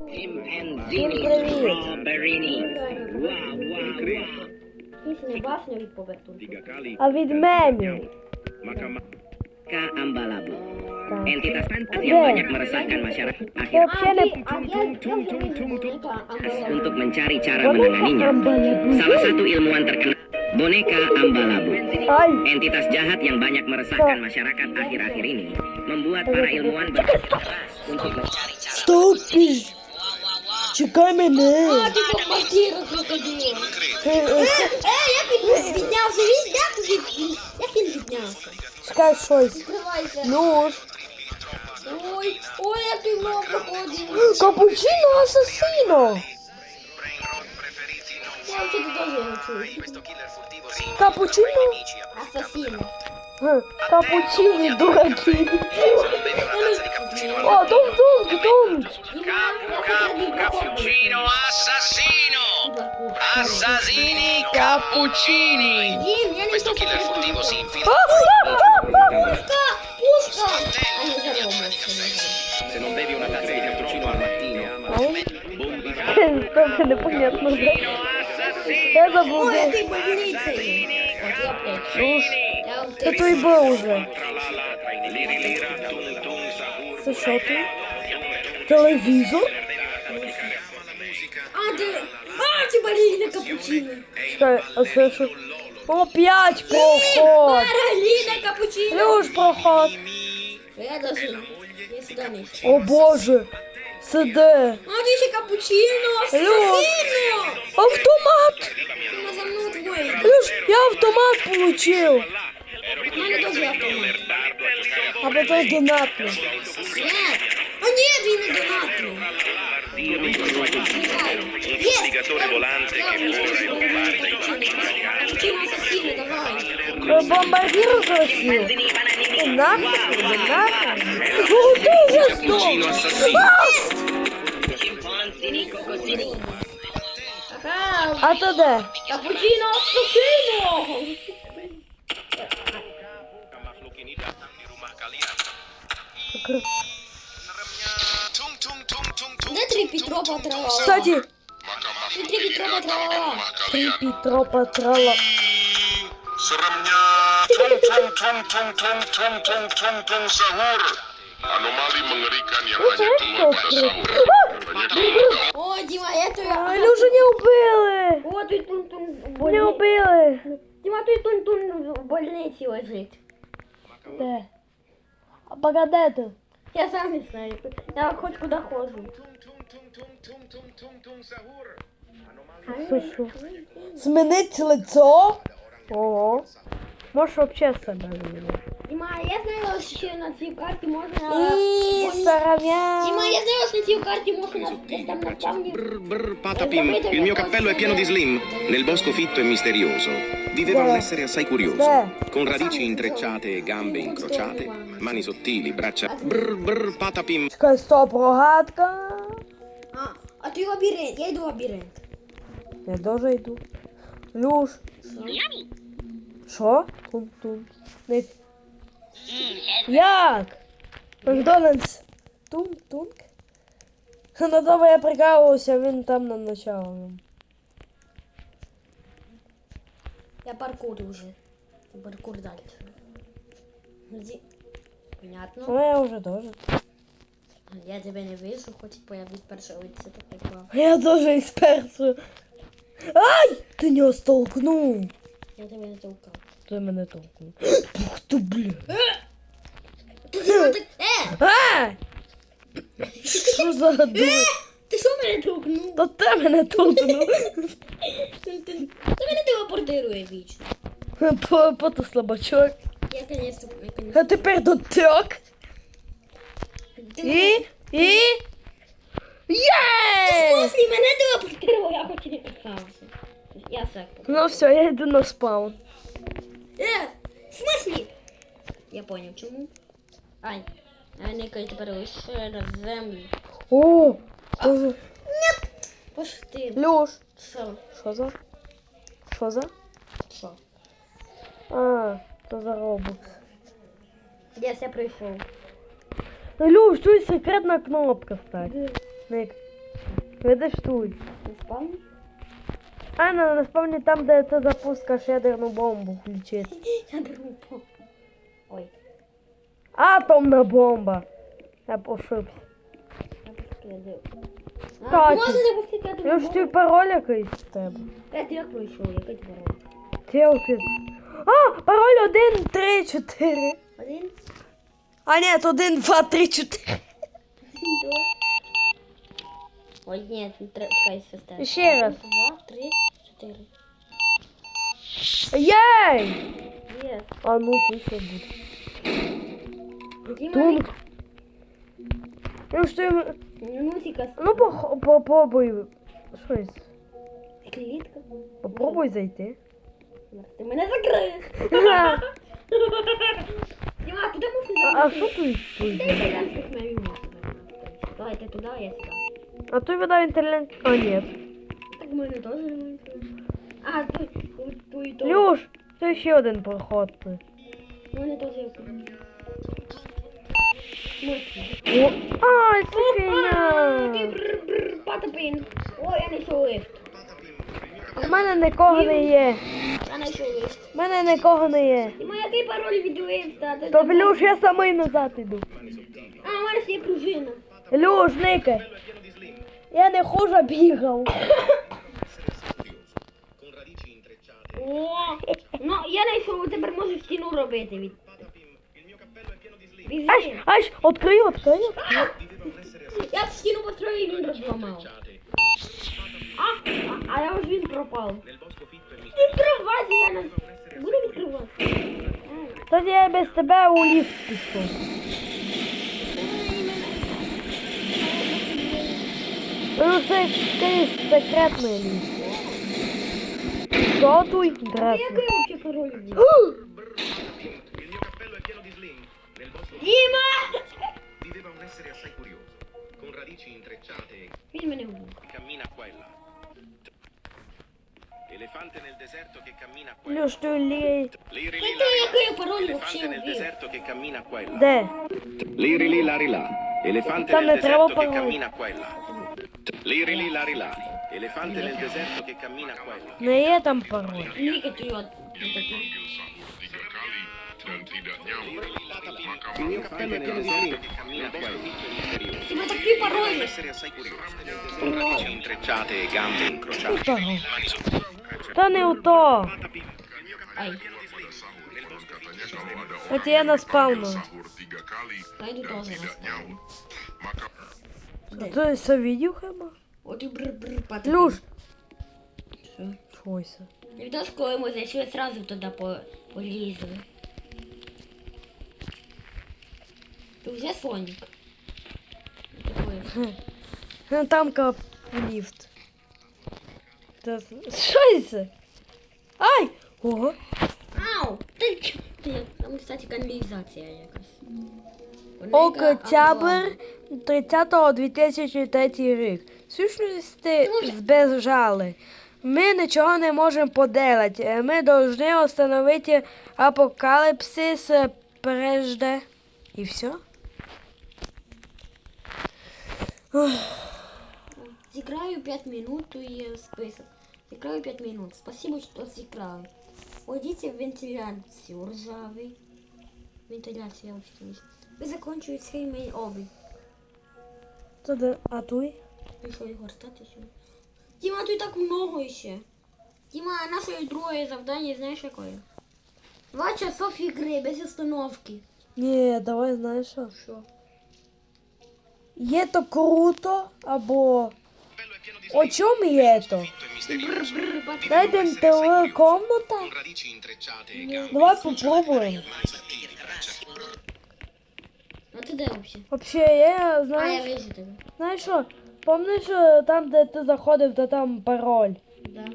Всім привіт. Вау, вау, вау. Пісня башня від повертунку. А від мемів. Ka Ambalabo. Так. Entitas pantas Oke. yang banyak meresahkan masyarakat Це akhir взагалі не А я я untuk mencari cara Boneka menanganinya. Ambalabo. Salah satu ilmuwan terkenal, boneka Ambalabo. Ай, Entitas jahat yang banyak meresahkan masyarakat akhir-akhir ini membuat para ilmuwan berkeras untuk mencari cara стопі. Чекай мене. А, ти по квартиру крокодила. Е, е, Е, як він піднявся? Він як він, як він піднявся? Чекай щось. Відкривайся. Ну ж. Ой, ой, як ти много проходив. Капучино асасино. Я взагалі теж його чую. Капучино. Асасіно. Oh, Tom, Tom, Tom. Capo, capo, cappuccino, assassino. Assassini, cappuccini. Questo killer furtivo si infila. Se non bevi una tazza di cappuccino al mattino, Sto непонятно. e забыл. Ой. просто шопинг. Телевизор. А, ты... А, ты балерина капучино. Чекай, а слышу. Опять проход. Балерина капучино. Плюс проход. О боже. СД. А, здесь еще капучино, ассасино. Автомат. Плюс я автомат получил. У меня тоже автомат. А потом донатный. spacciatore volante che corre e combatte in tutti i mari. Il bombardiero sono io. Un altro, un altro. Oh, tu sei stupido. A te dè. Cappuccino assassino. Не трепи тропа трава. Кстати, три Петрова трава? три Петро Патрала. Seremnya tung tung tung tung tung tung tung tung tung sahur. Anomali mengerikan yang hanya keluar pada sahur. О, Дима, это я. А, Люшу не вбили. О, тут тун-тун в Не вбили. Дима, тут тун-тун в больниці лежить. Де? А пока де ти? Я сам не знаю. Я хоч куди ходжу. Що, що? Змінить лицо? Ого. Можеш вообще себе змінити. Дима, я знаю, що на цій карті можна... І сарамя. Дима, я знаю, що на цій карті можна десь там на спавні... Brr, brr, Patapim, il mio cappello è pieno di slim. Nel bosco fitto e misterioso viveva un essere assai curioso, con radici intrecciate e gambe incrociate, mani sottili, braccia. Brr, brr, Patapim. Чекай, стоп, рогатка. А, а ти лабіринт, я йду в лабіринт. Я тоже йду. Люш. Що? Тум-тум. Як? Макдональдс. Тум-тунк. Ну добре, я прикалувався, він там на начало. Я паркур уже. Паркур дальше. Где? Понятно. Ну, я уже тоже. Я тебя не вижу, хоть появить перший лице такой. Я тоже из першого. Ай! Ти нього столкнув. Я тебе не толкав. Ти мене толкнув. Ух ти, бля. Ти що так? Е! А! Що за дур? Ти що мене толкнув? Та ти мене толкнув. Ти ти- ти мене телепортирує вічно. По, по то слабачок. Я, конечно, я, конечно. А тепер дотек. Ти І. І. Є! Послі мене телепортирує, я хоч і не писався. Я все. Ну все, я йду на спаун. Е! В смислі? Я поняв, чому. Ай. А Ника тепер лише на землю. О! Що Пошти. Люш. Що? Що за? Що за? Що? А, то за робот. Я все прийшов. Люш, тут секретна кнопка, кстати. Ник. Видиш тут. Не спавні? А, ну, насправді там, де ти запускаєш ядерну бомбу включити. Я беру по. Ой, Атомна бомба. Я пошибся. я поскидаю. Так. А, можна запустити Я ж твій пароль якийсь в тебе. Е, ти як пройшов? Який ти пароль? Телфі. А, пароль 1, 3, 4. Один? А ні, 1, 2, 3, 4. Ой, ні, не треба, чекай, сестер. Ще раз. Два, три, чотири. Єй! Є. А ну ти що буде. Діма, Тунк. Ну що, ти- Минутика. ну пох- попробуй. Щось. Клітка. Попробуй зайти. Ти мене закриєш. А, Діма, туди можна а зайти. що тут? тут? Давайте туди, а я сюди. А той видав інтернет. А, ні. Так мене теж немає. А, тут, тут, тут. Люш, це ще один проход. У мене теж є. О, а, це бррр, Патапін. Ой, я знайшов лифт. У мене нікого не є. Я знайшов лифт. У мене нікого не є. Діма, який пароль від лифта? То? Люш, я самий назад іду. А, у мене ще є пружина. Люш, никай. Я не хуже бігав. Con radici intrecciate. О, ну я знайшов, тепер можу стіну робити від. Il mio cappello è pieno di slim. Біжи. Аж, аж, открию, открию. Viveva un'essere assai Я стіну построю і він розламав. intrecciate. А, а, а я ось він пропав. Nel bosco fitto e misterioso. Відкривати, я не буду відкривати. Тоді я без тебе у ліфт пішов. Ну це якийсь секретний ліфт. Що тут? Який Інтересно. взагалі пароль від? Il mio cappello è pieno di slim. Nel bosco Діма! viveva un essere assai curioso. Con radici intrecciate Він мене вбив. cammina qua e là. Elefante nel deserto che cammina qua e là. Люш, ти лі... Liri Ти lì, ти lari який là. пароль Elefante взагалі nel вбив? deserto che cammina qua e là. Де? Liri lì, lari là. Elefante Там nel не треба deserto che пароль. cammina qua e là. Liri lì, lari là. Elefante nel deserto che cammina qua e là. Не є там пароль. Ніки ти от. такий. Dan tidak nyaman. Maka Il mio cappello è pieno di slim che cammina qua e là. misterioso. Діма, такий пароль. Un essere assai curioso. Con radici intrecciate e gambe incrociate. Пароль. Mani sottili. Та не у то. Ай, От я на спавну. sahur tiga kali найду Де? Це, це відео хіба? От і бр-бр пати. Люш! Що? Що це? Не то, сразу туда по полізли. Ти вже слонік? Такий. Ну там кап ліфт. Та, що? Ай! о. Ау! Ти, ти, там, кстати, каналізація якась. Окотябр 30 2003 рік. Сущності збежали. Ми нічого не можемо поделати. Е, ми повинні встановити апокаліпсис е, прежде. І все. Зіграю 5 минут і список. Зіграю 5 минут. Спасибо, що сыграл. Уйдите в вентиляцію ржавий Вентиляция, я вообще не Вы закончили свои мои обувь. Та, а той? Пішов Ігор. Діма, тут так много ще. Діма, а наше друге завдання, знаєш якое? Два часов ігри без остановки. Ні, давай знаєш що. Що? Є то круто або о чому є то? Дайте телекомната? Давай попробуємо. mani sottili, braccia А ты да вообще? Вообще, я А, я знаєш, вижу тебя. знаєш що? Помниш е, там, де ти заходив, то там пароль. Да.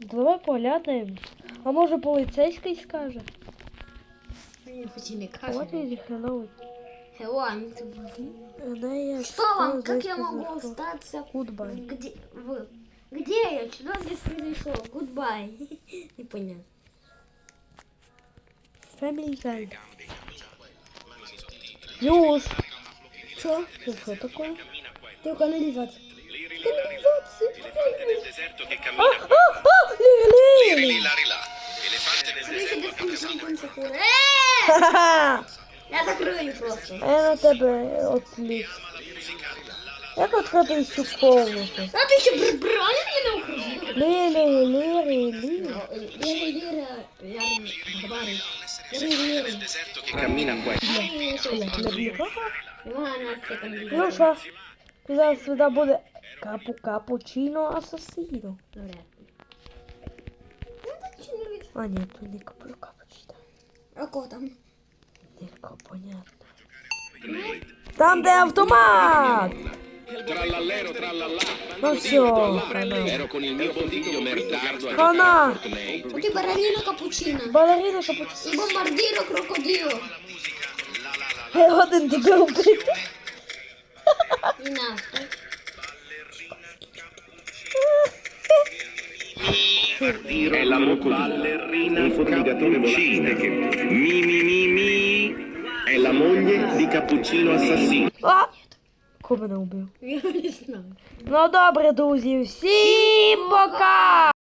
Давай поглянемо. А може поліцейський скаже? Мне хоть и не What кажется. is hello? Hello, I'm Да я Что вам? Как я могу остаться? Goodbye. Где вы? Где я? Что здесь произошло? Goodbye. Непонятно. Family Guy. Люш. Що? Це що таке? Ты канализация. Nel deserto che А, cammina а, Лілі, Лілі. lì, lari là. Elefante nel Дивіться, deserto де a casa секунд, sua. секунд. Е! Ха-ха. Я закрою просто. А я на тебе отлік. Як відкрити цю комнату? А ти ще бр-бр, а як мене українською? Лілі, Лілі, Лілі. Ліра, Ліра, Ліра, говори. Ліра, Ліра. Deserto che cammina qua. Івана, це там Ну що? Зараз сюди буде капу капучино асасіно. Добре. А ні, тут не каплю капучино. А кого там? Тільки понятно. Там, де автомат! Tra l'allero, tra l'allà. Non si Ero con il mio bondiglio merdardo. Come? Tutti ballerino cappuccino. Ballerino cappuccino. Il bombardino crocodilo. E ho dentro gruppetti. In alto. È la ballerina un formigatore volante che mi mi mi mi è la moglie di Cappuccino Assassino. Oh. Кого мене вбив? Я не знаю. Ну добре, друзі, всім пока!